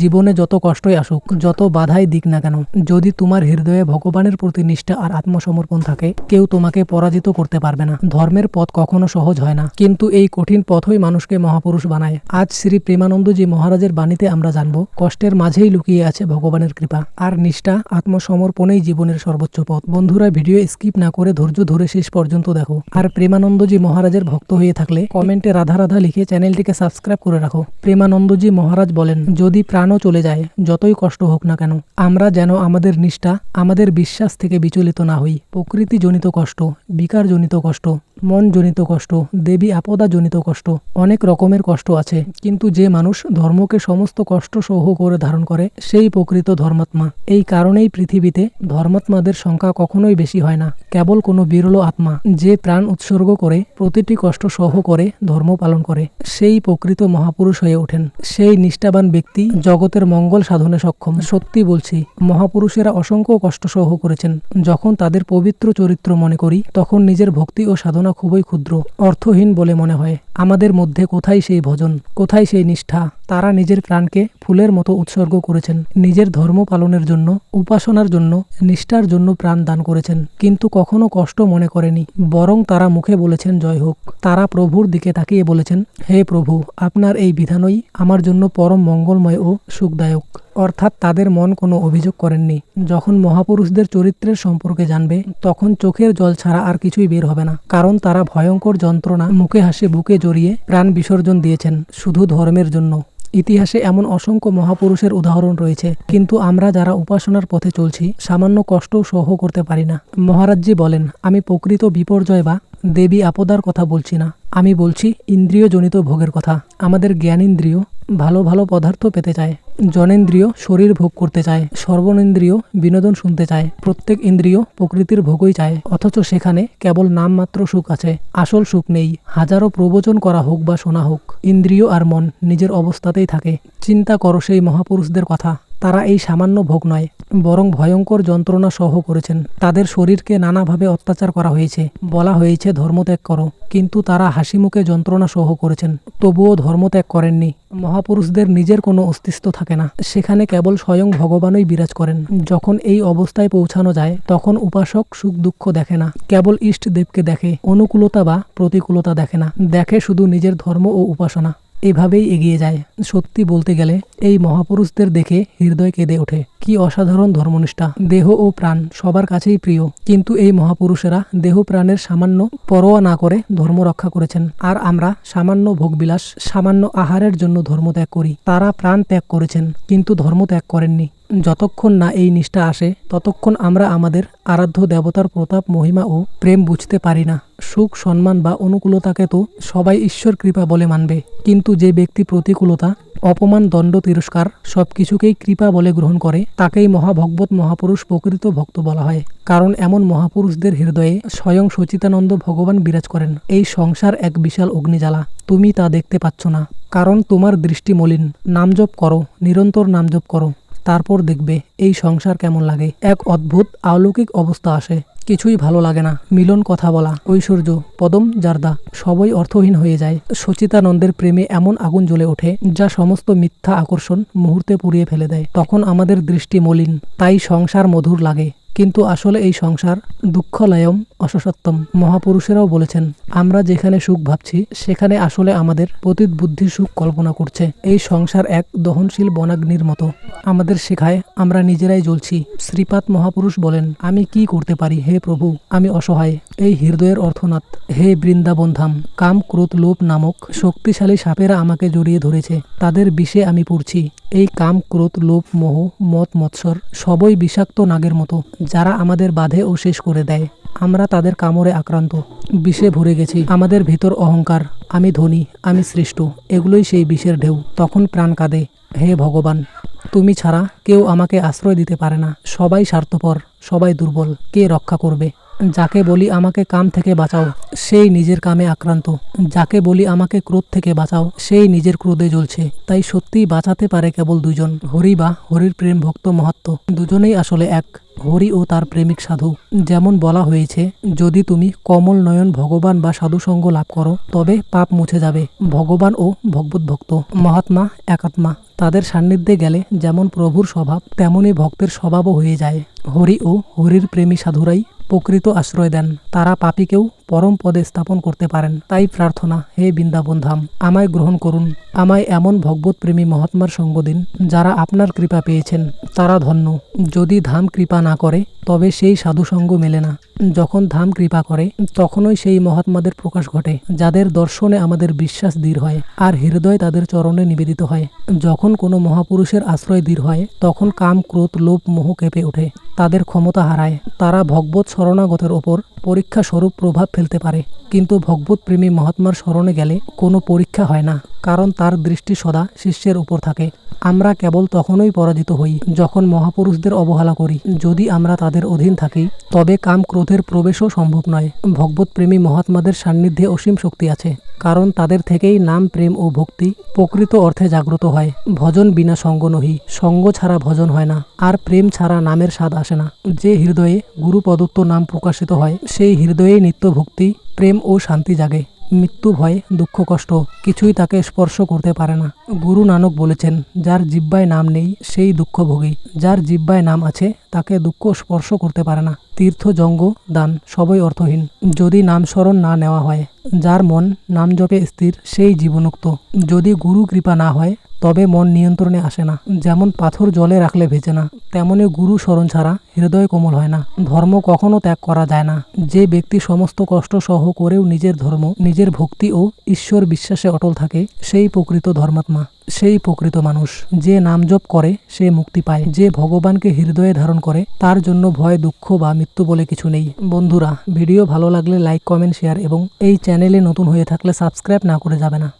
জীবনে যত কষ্টই আসুক, যত বাধাই দিক না কেন, যদি তোমার হৃদয়ে ভগবানের প্রতি নিষ্ঠা আর আত্মসমর্পণ থাকে, কেউ তোমাকে পরাজিত করতে পারবে না। ধর্মের পথ কখনো সহজ হয় না, কিন্তু এই কঠিন পথই মানুষকে মহাপুরুষ বানায়। আজ শ্রী প্রেমানন্দজি মহারাজের বাণীতে আমরা জানব, কষ্টের মাঝেই লুকিয়ে আছে ভগবানের কৃপা, আর নিষ্ঠা, আত্মসমর্পণেই জীবনের সর্বোচ্চ পথ। বন্ধুরা, ভিডিও স্কিপ না করে ধৈর্য ধরে শেষ পর্যন্ত দেখো। আর প্রেমানন্দজি মহারাজের ভক্ত হয়ে থাকলে কমেন্টে রাধা রাধা লিখে চ্যানেলটিকে সাবস্ক্রাইব করে রাখো। প্রেমানন্দজি মহারাজ বলেন, যদি প্রাণও চলে যায়, যতই কষ্ট হোক না কেন। আমরা যেন আমাদের নিষ্ঠা, আমাদের বিশ্বাস থেকে বিচলিত না হই। প্রকৃতিজনিত কষ্ট, বিকারজনিত কষ্ট মন জনিত কষ্ট, দেবী আপদা জনিত কষ্ট, অনেক রকমের কষ্ট আছে। কিন্তু যে মানুষ ধর্মকে সমস্ত কষ্ট সহ করে ধারণ করে, সেই প্রকৃত ধর্মাত্মা। এই কারণেই পৃথিবীতে ধর্মাত্মাদের সংখ্যা কখনোই বেশি হয় না। কেবল কোনো বিরল আত্মা, যে প্রাণ উৎসর্গ করে, প্রতিটি কষ্ট সহ করে ধর্ম পালন করে, সেই প্রকৃত মহাপুরুষ হয়ে ওঠেন। সেই নিষ্ঠাবান ব্যক্তি জগতের মঙ্গল সাধনে সক্ষম। সত্যি বলছি, মহাপুরুষেরা অসংখ্য কষ্ট সহ করেছেন। যখন তাদের পবিত্র চরিত্র মনে করি, তখন নিজের ভক্তি ও সাধনা খুবই ক্ষুদ্র, অর্থহীন বলে মনে হয়। আমাদের মধ্যে কোথায় সেই ভজন, কোথায় সেই নিষ্ঠা? তারা নিজের প্রাণকে ফুলের মতো উৎসর্গ করেছেন। নিজের ধর্ম পালনের জন্য, উপাসনার জন্য, নিষ্ঠার জন্য প্রাণ দান করেছেন। কিন্তু কখনো কষ্ট মনে করেনি, বরং তারা মুখে বলেছেন, জয় হোক। তারা প্রভুর দিকে তাকিয়ে বলেছেন, হে প্রভু, আপনার এই বিধানই আমার জন্য পরম মঙ্গলময় সুখদায়ক। অর্থাৎ তাদের মন কোনো অভিযোগ করেননি। যখন মহাপুরুষদের চরিত্রের সম্পর্কে জানবে, তখন চোখের জল ছাড়া আর কিছুই বের হবে না। কারণ তারা ভয়ঙ্কর যন্ত্রণা, মুখে হাসে, বুকে জড়িয়ে প্রাণ বিসর্জন দিয়েছেন শুধু ধর্মের জন্য। ইতিহাসে এমন অসংখ্য মহাপুরুষের উদাহরণ রয়েছে, কিন্তু আমরা যারা উপাসনার পথে চলছি, সামান্য কষ্টও সহ করতে পারি না। মহারাজজি বলেন, আমি প্রকৃত বিপর্যয় বা দেবী আপদার কথা বলছি না। আমি বলছি, ইন্দ্রিয়জনিত ভোগের কথা। আমাদের জ্ঞানেন্দ্রিয় ভালো ভালো পদার্থ পেতে চায়। জনেন্দ্রিয় শরীর ভোগ করতে চায়। সর্বনেন্দ্রিয় বিনোদন শুনতে চায়। প্রত্যেক ইন্দ্রিয় প্রকৃতির ভোগই চায়। অথচ সেখানে কেবল নামমাত্র সুখ আছে। আসল সুখ নেই। হাজারো প্রবচন করা হোক বা শোনা হোক, ইন্দ্রিয় আর মন নিজের অবস্থাতেই থাকে। চিন্তা করো সেই মহাপুরুষদের কথা। তারা এই সামান্য ভোগ নয়, বরং ভয়ঙ্কর যন্ত্রণা সহ করেছেন। তাদের শরীরকে নানাভাবে অত্যাচার করা হয়েছে। বলা হয়েছে, ধর্মত্যাগ করো। কিন্তু তারা হাসি মুখে যন্ত্রণা সহ করেছেন। তবুও ধর্মত্যাগ করেননি। মহাপুরুষদের নিজের কোনো অস্তিত্ব থাকে না। সেখানে কেবল স্বয়ং ভগবানই বিরাজ করেন। যখন এই অবস্থায় পৌঁছানো যায়, তখন উপাসক সুখ দুঃখ দেখে না। কেবল ইষ্ট দেবকে দেখে। অনুকূলতা বা প্রতিকূলতা দেখে না। দেখে শুধু নিজের ধর্ম ও উপাসনা। এভাবেই এগিয়ে যায়। সত্যি বলতে গেলে, এই মহাপুরুষদের দেখে হৃদয় কেঁদে ওঠে। কি অসাধারণ ধর্মনিষ্ঠা। দেহ ও প্রাণ সবার কাছেই প্রিয়। কিন্তু এই মহাপুরুষেরা দেহ প্রাণের সামান্য পরোয়া না করে ধর্ম রক্ষা করেছেন। আর আমরা সামান্য ভোগবিলাস, সামান্য আহারের জন্য ধর্ম ত্যাগ করি। তারা প্রাণ ত্যাগ করেছেন, কিন্তু ধর্ম ত্যাগ করেননি। যতক্ষণ না এই নিষ্ঠা আসে, ততক্ষণ আমরা আমাদের আরাধ্য দেবতার প্রতাপ, মহিমা ও প্রেম বুঝতে পারি না। সুখ, সম্মান বা অনুকূলতাকে তো সবাই ঈশ্বর কৃপা বলে মানবে। কিন্তু যে ব্যক্তি প্রতিকূলতা, অপমান, দণ্ড, তিরস্কার সব কিছুকেই কৃপা বলে গ্রহণ করে, তাকেই মহাভগবত মহাপুরুষ প্রকৃত ভক্ত বলা হয়। কারণ এমন মহাপুরুষদের হৃদয়ে স্বয়ং সচিতানন্দ ভগবান বিরাজ করেন। এই সংসার এক বিশাল অগ্নিজ্বালা। তুমি তা দেখতে পাচ্ছ না। কারণ তোমার দৃষ্টি মলিন। নামজপ করো, নিরন্তর নামজপ করো। তারপর দেখবে এই সংসার কেমন লাগে। এক অদ্ভুত আলৌকিক অবস্থা আসে। কিছুই ভালো লাগে না। মিলন কথা বলা। ঐশ্বর্য, পদম জারদা সবই অর্থহীন হয়ে যায়। সচিতানন্দের প্রেমে এমন আগুন জ্বলে ওঠে, যা সমস্ত মিথ্যা আকর্ষণ মুহূর্তে পুড়িয়ে ফেলে দেয়। তখন আমাদের দৃষ্টি মলিন। তাই সংসার মধুর লাগে। কিন্তু আসলে এই সংসার দুঃখলয়ম অসসত্তম। মহাপুরুষেরাও বলেছেন, আমরা যেখানে সুখ ভাবছি, সেখানে আসলে আমাদের পতিত বুদ্ধির সুখ কল্পনা করছে। এই সংসার এক দহনশীল বনাগ্নির মতো। আমাদের শেখায়, আমরা নিজেরাই জ্বলছি। শ্রীপাত মহাপুরুষ বলেন, আমি কি করতে পারি, হে প্রভু? আমি অসহায়। এই হৃদয়ের অর্থনাথ। হে বৃন্দাবন ধাম কাম ক্রোধ লোভ নামক শক্তিশালী সাপেরা আমাকে জড়িয়ে ধরেছে। তাদের বিষে আমি পড়ছি। এই কাম ক্রোধ লোভ মোহ মত মৎসর সবই বিষাক্ত নাগের মতো। যারা আমাদের বাধে ও শেষ করে দেয়। আমরা তাদের কামড়ে আক্রান্ত। বিষে ভরে গেছি। আমাদের ভিতর অহংকার। আমি ধনী। আমি শ্রেষ্ঠ এগুলোই সেই বিষের ঢেউ। তখন প্রাণ কাঁদে। হে ভগবান! তুমি ছাড়া কেউ আমাকে আশ্রয় দিতে পারে না। সবাই স্বার্থপর। সবাই দুর্বল। কে রক্ষা করবে? যাকে বলি আমাকে কাম থেকে বাঁচাও, সেই নিজের কামে আক্রান্ত। যাকে বলি আমাকে ক্রোধ থেকে বাঁচাও, সেই নিজের ক্রোধে জ্বলছে। তাই সত্যিই বাঁচাতে পারে কেবল দুজন হরি বা হরির প্রেম ভক্ত মহাত্ম দুজনেই আসলে এক, হরি ও তার প্রেমিক সাধু। যেমন বলা হয়েছে, যদি তুমি কমল নয়ন ভগবান বা সাধু সঙ্গ লাভ করো, তবে পাপ মুছে যাবে, ভগবান ও ভগবত ভক্ত। মহাত্মা, একাত্মা, তাদের সান্নিধ্যে গেলে যেমন প্রভুর স্বভাব তেমনই ভক্তের স্বভাবও হয়ে যায়। হরি ও হরির প্রেমী সাধুরাই প্রকৃত আশ্রয় দেন। তারা পাপীকেও পরম পদে স্থাপন করতে পারেন। তাই প্রার্থনা, হে বৃন্দাবন ধাম আমায় গ্রহণ করুন। আমায় এমন ভগবত প্রেমী মহাত্মার সঙ্গ দিন, যারা আপনার কৃপা পেয়েছেন। তারা ধন্য। যদি ধাম কৃপা না করে, তবে সেই সাধু সঙ্গ মেলে না। যখন ধাম কৃপা করে, তখনই সেই মহাত্মাদের প্রকাশ ঘটে, যাদের দর্শনে আমাদের বিশ্বাস দৃঢ় হয়, আর হৃদয় তাদের চরণে নিবেদিত হয়। যখন কোনো মহাপুরুষের আশ্রয় দৃঢ় হয়, তখন কাম, ক্রোধ, লোভ, মোহ কেঁপে ওঠে, তাদের ক্ষমতা হারায়। তারা ভগবত শরণাগতের ওপর পরীক্ষা স্বরূপ প্রভাব ফেলতে পারে। কিন্তু ভগবত প্রেমী মহাত্মার স্মরণে গেলে কোনো পরীক্ষা হয় না, কারণ তার দৃষ্টি সদা শিষ্যের উপর থাকে। আমরা কেবল তখনই পরাজিত হই যখন মহাপুরুষদের অবহেলা করি। যদি আমরা তাদের অধীন থাকি, তবে কাম ক্রোধের প্রবেশও সম্ভব নয়। ভগবত প্রেমী মহাত্মাদের সান্নিধ্যে অসীম শক্তি আছে। কারণ তাদের থেকেই নাম, প্রেম ও ভক্তি প্রকৃত অর্থে জাগ্রত হয়। ভজন বিনা সঙ্গ নহি, সঙ্গ ছাড়া ভজন হয় না, আর প্রেম ছাড়া নামের স্বাদ আসে না। যে হৃদয়ে গুরু প্রদত্ত নাম প্রকাশিত হয়, সেই হৃদয়ে নিত্য ভক্তি, প্রেম ও শান্তি জাগে। মৃত্যু ভয়, দুঃখ কষ্ট কিছুই তাকে স্পর্শ করতে পারে না। গুরু নানক বলেছেন, যার জিব্বায় নাম নেই, সেই দুঃখ ভোগী। যার জিব্বায় নাম আছে, তাকে দুঃখ স্পর্শ করতে পারে না। তীর্থ, জঙ্গ, দান সবই অর্থহীন। যদি নাম স্মরণ না নেওয়া হয় যার মন নাম জপে স্থির, সেই জীবনুক্ত। যদি গুরু কৃপা না হয়, তবে মন নিয়ন্ত্রণে আসে না। যেমন পাথর জলে রাখলে ভেজে না, তেমনি গুরু স্মরণ ছাড়া হৃদয় কোমল হয় না। ধর্ম কখনো ত্যাগ করা যায় না। যে ব্যক্তি সমস্ত কষ্ট সহ করেও নিজের ধর্ম, নিজের ভক্তি ও ঈশ্বর বিশ্বাসে অটল থাকে, সেই প্রকৃত ধর্মাত্মা। সেই প্রকৃত মানুষ, যে নাম জপ করে, সে মুক্তি পায়। যে ভগবানকে হৃদয়ে ধারণ করে, তার জন্য ভয়, দুঃখ বা মৃত্যু বলে কিছু নেই। বন্ধুরা, ভিডিও ভালো লাগলে লাইক, কমেন্ট, শেয়ার এবং এই চ্যানেলে নতুন হয়ে থাকলে সাবস্ক্রাইব না করে যাবে না।